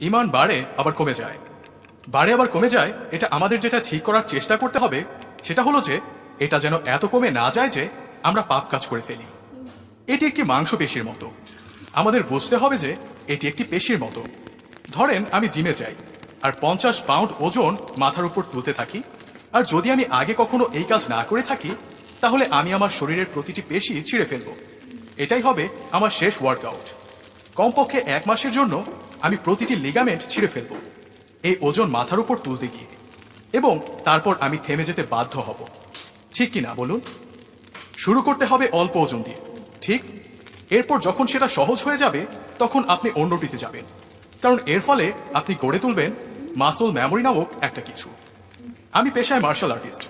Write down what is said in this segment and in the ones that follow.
ইমান বাড়ে, আবার কমে যায়। বাড়ে, আবার কমে যায়, এটা আমাদের যেটা ঠিক করার চেষ্টা করতে হবে, সেটা হলো যে, এটা যেন এত কমে না যায় যে, আমরা পাপ কাজ করে ফেলি। এটি একটি মাংস পেশির মতো। আমাদের বুঝতে হবে যে, এটি একটি পেশির মতো। ধরেন, আমি জিমে যাই, আর পঞ্চাশ পাউন্ড ওজন মাথার উপর তুলতে থাকি, আর যদি আমি আগে কখনো এই কাজ না করে থাকি, তাহলে আমি আমার শরীরের প্রতিটি পেশি ছিঁড়ে ফেলব। এটাই হবে আমার শেষ ওয়ার্কআউট কমপক্ষে এক মাসের জন্য আমি প্রতিটি লিগামেন্ট ছিঁড়ে ফেলব। এই ওজন মাথার উপর তুলতে গিয়ে। এবং তারপর আমি থেমে যেতে বাধ্য হব। ঠিক কি না বলুন? শুরু করতে হবে অল্প ওজন দিয়ে। ঠিক? এরপর যখন সেটা সহজ হয়ে যাবে, তখন আপনি অন্যটিতে যাবেন। কারণ এর ফলে আপনি গড়ে তুলবেন মাসল মেমোরি নামক একটা কিছু। আমি পেশায় মার্শাল আর্টিস্ট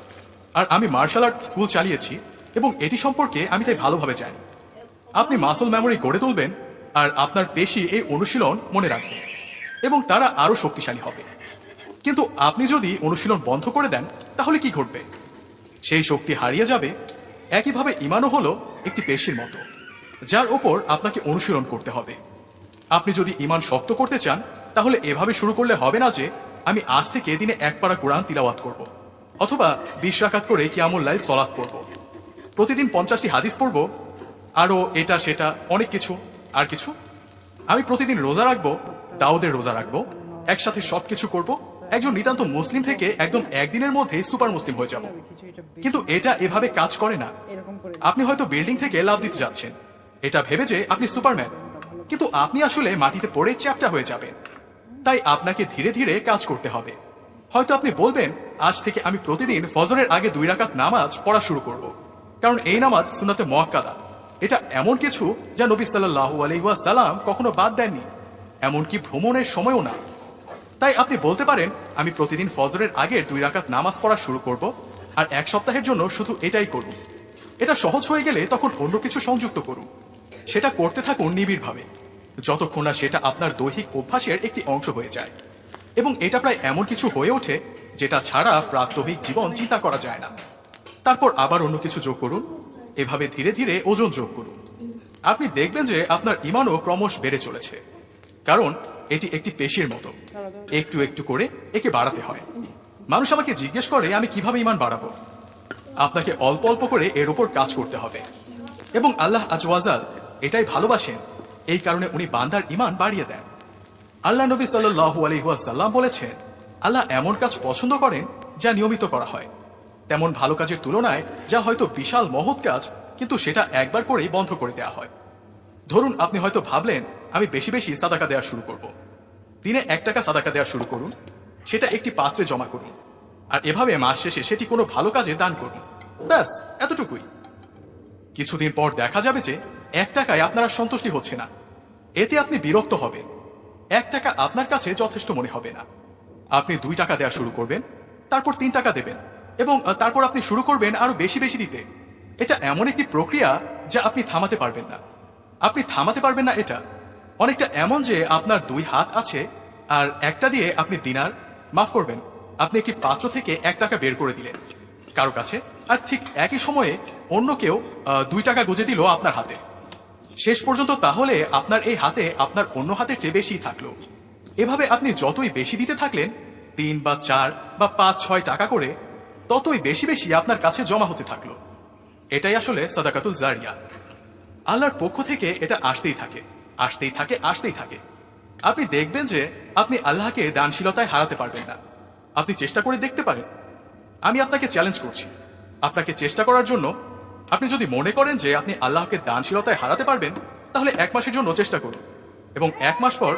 আর আমি মার্শাল আর্ট স্কুল চালিয়েছি এবং এটি সম্পর্কে আমি তাই ভালোভাবে জানি। আপনি মাসল মেমোরি গড়ে তুলবেন আর আপনার পেশি এই অনুশীলন মনে রাখবে এবং তারা আরও শক্তিশালী হবে কিন্তু আপনি যদি অনুশীলন বন্ধ করে দেন, তাহলে কি ঘটবে সেই শক্তি হারিয়ে যাবে একইভাবে ইমানও হলো একটি পেশির মতো, যার ওপর আপনাকে অনুশীলন করতে হবে আপনি যদি ইমান শক্ত করতে চান, তাহলে এভাবে শুরু করলে হবে না যে, আমি আজ থেকে দিনে এক পারা কোরআন তিলাওয়াত করব। অথবা বিশ রাকাত করে কিয়ামুল লাইল সলাৎ করব। প্রতিদিন পঞ্চাশটি হাদিস পড়ব, আরও এটা সেটা, অনেক কিছু আর কিছু? আমি প্রতিদিন রোজা রাখব, দাউদের রোজা রাখব, একসাথে সব কিছু করব, একজন নিতান্ত মুসলিম থেকে একদম একদিনের মধ্যে সুপার মুসলিম হয়ে যাব। কিন্তু এটা এভাবে কাজ করে না। আপনি হয়তো বিল্ডিং থেকে লাভ দিতে যাচ্ছেন। এটা ভেবে যে আপনি সুপারম্যান। কিন্তু আপনি আসলে মাটিতে পড়ে চ্যাপটা হয়ে যাবেন। তাই আপনাকে ধীরে ধীরে কাজ করতে হবে। হয়তো আপনি বলবেন, আজ থেকে আমি প্রতিদিন ফজরের আগে দুই রাকাত নামাজ পড়া শুরু করব। কারণ এই নামাজ সুনাতে মহাক্কাদা এটা এমন কিছু যা নবী সাল্লাহ আলহাসাল্লাম কখনো বাদ দেননি। এমনকি ভ্রমণের সময়ও না। তাই আপনি বলতে পারেন, আমি প্রতিদিন ফজরের আগে দুই রাকাত নামাজ পড়া শুরু করব আর এক সপ্তাহের জন্য শুধু এটাই করুন এটা সহজ হয়ে গেলে তখন অন্য কিছু সংযুক্ত করুন। সেটা করতে থাকুন নিবিড়ভাবে। যতক্ষণ না সেটা আপনার দৈহিক অভ্যাসের একটি অংশ হয়ে যায়। এবং এটা প্রায় এমন কিছু হয়ে ওঠে যেটা ছাড়া প্রাত্যহিক জীবন চিন্তা করা যায় না। তারপর আবার অন্য কিছু যোগ করুন। এভাবে ধীরে ধীরে ওজন যোগ করুন। আপনি দেখবেন যে আপনার ইমানও ক্রমশ বেড়ে চলেছে। কারণ এটি একটি পেশির মতো। একটু একটু করে একে বাড়াতে হয়। মানুষ আমাকে জিজ্ঞেস করে, আমি কীভাবে ইমান বাড়াবো? আপনাকে অল্প অল্প করে এর উপর কাজ করতে হবে। এবং আল্লাহ আজওয়াজাল এটাই ভালোবাসেন। এই কারণে উনি বান্দার ইমান বাড়িয়ে দেন। আল্লাহ নবী সাল্লু আলহিহাসাল্লাম বলেছেন, আল্লাহ এমন কাজ পছন্দ করেন যা নিয়মিত করা হয়। তেমন ভালো কাজের তুলনায় যা হয়তো বিশাল মহৎ কাজ, কিন্তু সেটা একবার করেই বন্ধ করে দেওয়া হয়। ধরুন, আপনি হয়তো ভাবলেন, আমি বেশি বেশি সাদাকা দেওয়া শুরু করব। দিনে এক টাকা সাদাকা দেওয়া শুরু করুন, সেটা একটি পাত্রে জমা করুন, আর এভাবে মাস শেষে সেটি কোনো ভালো কাজে দান করুন। ব্যাস, এতটুকুই। কিছুদিন পর দেখা যাবে যে এক টাকায় আপনার সন্তুষ্টি হচ্ছে না। এতে আপনি বিরক্ত হবেন। এক টাকা আপনার কাছে যথেষ্ট মনে হবে না। আপনি দুই টাকা দেওয়া শুরু করবেন, তারপর তিন টাকা দেবেন। এবং তারপর আপনি শুরু করবেন আরও বেশি বেশি দিতে। এটা এমন একটি প্রক্রিয়া যা আপনি থামাতে পারবেন না। আপনি থামাতে পারবেন না এটা। অনেকটা এমন যে আপনার দুই হাত আছে, আর একটা দিয়ে আপনি দিনার, মাফ করবেন, আপনি একটি পাত্র থেকে এক টাকা বের করে দিলেন কারও কাছে, আর ঠিক একই সময়ে অন্য কেউ দুই টাকা গুজে দিল আপনার হাতে। শেষ পর্যন্ত তাহলে আপনার এই হাতে আপনার অন্য হাতের চেয়ে বেশি থাকল। এভাবে আপনি যতই বেশি দিতে থাকলেন, তিন বা চার বা পাঁচ, ছয় টাকা করে ততই বেশি বেশি আপনার কাছে জমা হতে থাকল। এটাই আসলে সদাকাতুল জারিয়া। আল্লাহর পক্ষ থেকে এটা আসতেই থাকে আসতেই থাকে আসতেই থাকে। আপনি দেখবেন যে আপনি আল্লাহকে দানশীলতায় হারাতে পারবেন না। আপনি চেষ্টা করে দেখতে পারেন। আমি আপনাকে চ্যালেঞ্জ করছি। আপনাকে চেষ্টা করার জন্য আপনি যদি মনে করেন যে আপনি আল্লাহকে দানশীলতায় হারাতে পারবেন, তাহলে এক মাসের জন্য চেষ্টা করুন। এবং এক মাস পর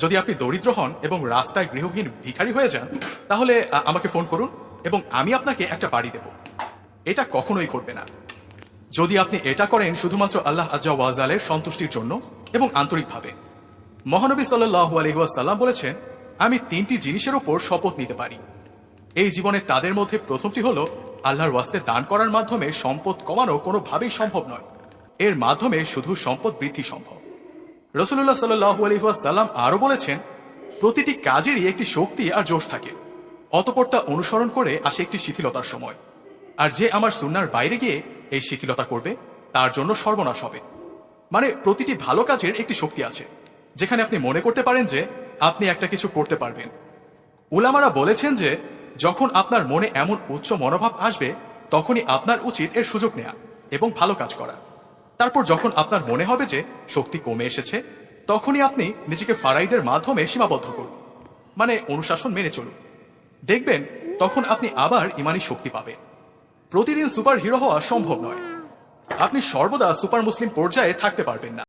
যদি আপনি দরিদ্র হন এবং রাস্তায় গৃহহীন ভিখারি হয়ে যান, তাহলে আমাকে ফোন করুন। এবং আমি আপনাকে একটা বাড়ি দেব। এটা কখনোই ঘটবে না। যদি আপনি এটা করেন শুধুমাত্র আল্লাহ আজাওয়াজালের সন্তুষ্টির জন্য এবং আন্তরিকভাবে। মহানবী সাল্লাহ আলহিহাসাল্লাম বলেছেন, আমি তিনটি জিনিসের উপর শপথ নিতে পারি। এই জীবনে তাদের মধ্যে প্রথমটি হলো, আল্লাহর ওয়াস্তে দান করার মাধ্যমে সম্পদ কমানো কোনোভাবেই সম্ভব নয়। এর মাধ্যমে শুধু সম্পদ বৃদ্ধি সম্ভব। রসুল্লাহ সাল্লাহু আলহিহাসাল্লাম আরও বলেছেন, প্রতিটি কাজেরই একটি শক্তি আর জোশ থাকে। অতপর তা অনুসরণ করে আসে একটি শিথিলতার সময়। আর যে আমার সুন্নার বাইরে গিয়ে এই শিথিলতা করবে, তার জন্য সর্বনাশ হবে। মানে প্রতিটি ভালো কাজের একটি শক্তি আছে, যেখানে আপনি মনে করতে পারেন যে আপনি একটা কিছু করতে পারবেন। উলামারা বলেছেন যে, যখন আপনার মনে এমন উচ্চ মনোভাব আসবে, তখনই আপনার উচিত এর সুযোগ নেওয়া এবং ভালো কাজ করা। তারপর যখন আপনার মনে হবে যে শক্তি কমে এসেছে, তখনই আপনি নিজেকে ফারাইদের মাধ্যমে সীমাবদ্ধ করুন। মানে অনুশাসন মেনে চলুন। দেখবেন, তখন আপনি আবার ইমানি শক্তি পাবেন। প্রতিদিন সুপার হিরো হওয়া সম্ভব নয়। আপনি সর্বদা সুপার মুসলিম পর্যায়ে থাকতে পারবেন না।